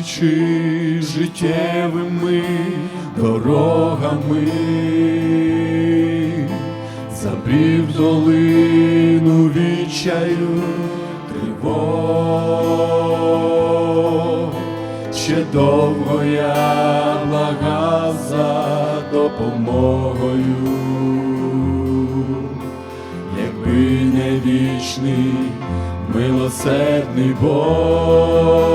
блукаючи життєвими дорогами, забрів долину відчаю тривог. Ще довго я благав за допомогою, якби не вічний милосердний Бог,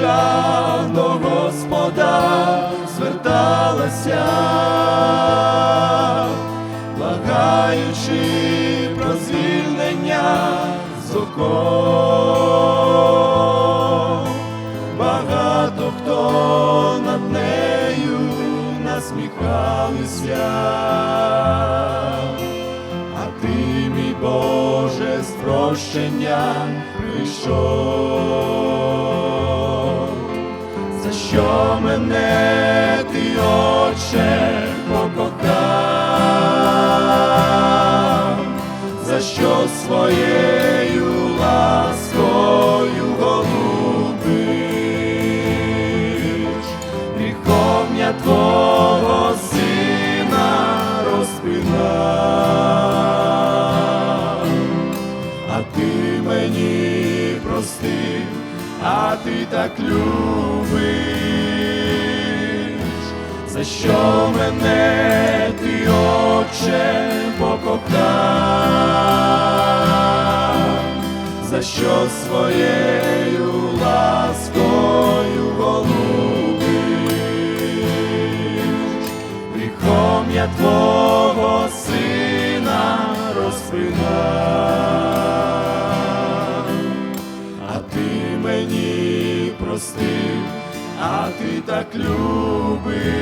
душа до Господа зверталася, благаючи про звільнення з оков. багато хто над нею насміхалися, а ти, мій Боже, з прощенням прийшов. Що мене ти, Отче, покохав, за що своєю ласкою голубиш, гріхом я твого сина розпинав, а ти мені простив, а ти так любиш, за що мене ти, Отче, покохав, за що своєю ласкою голубиш, гріхом я твого сина розпинав, ти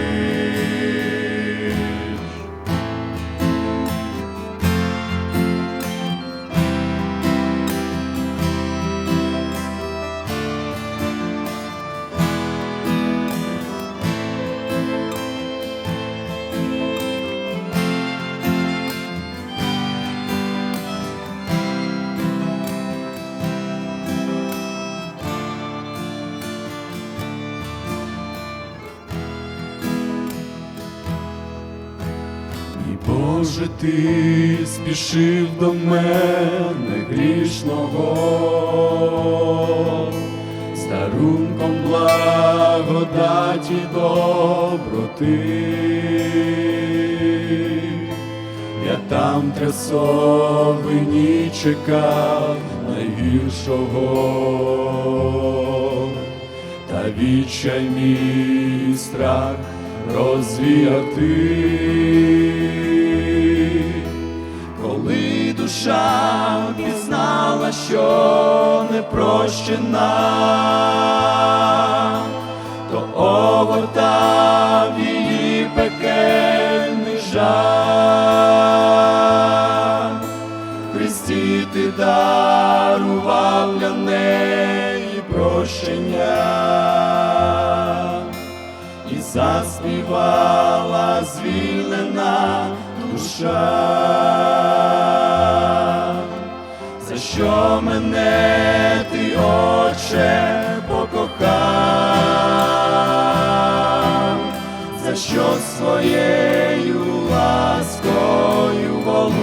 Боже, ти спішив до мене грішного, з дарунком благодаті доброти. Я там трясовині чекав найгіршого, та відчай мій страх розвіяв ти. Коли душа пізнала, що не прощена, то огортав її пекельний жах. Христі ти дарував для неї прощення заспівала звільнена душа, за що мене ти, Отче, покохав, за що своєю ласкою голубиш,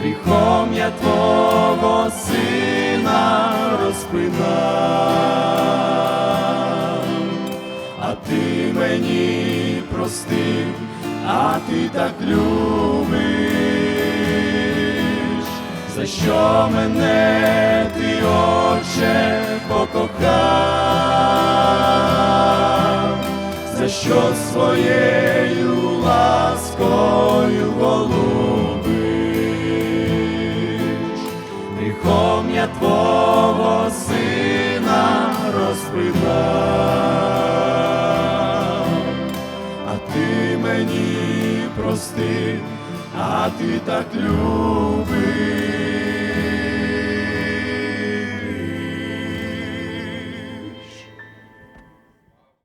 гріхом я твого сина розпинав, мені простив, а ти так любиш, за що мене ти, Отче, покохав, за що своєю ласкою голубиш, гріхом я твого сина розпинав, мені а ти так любиш.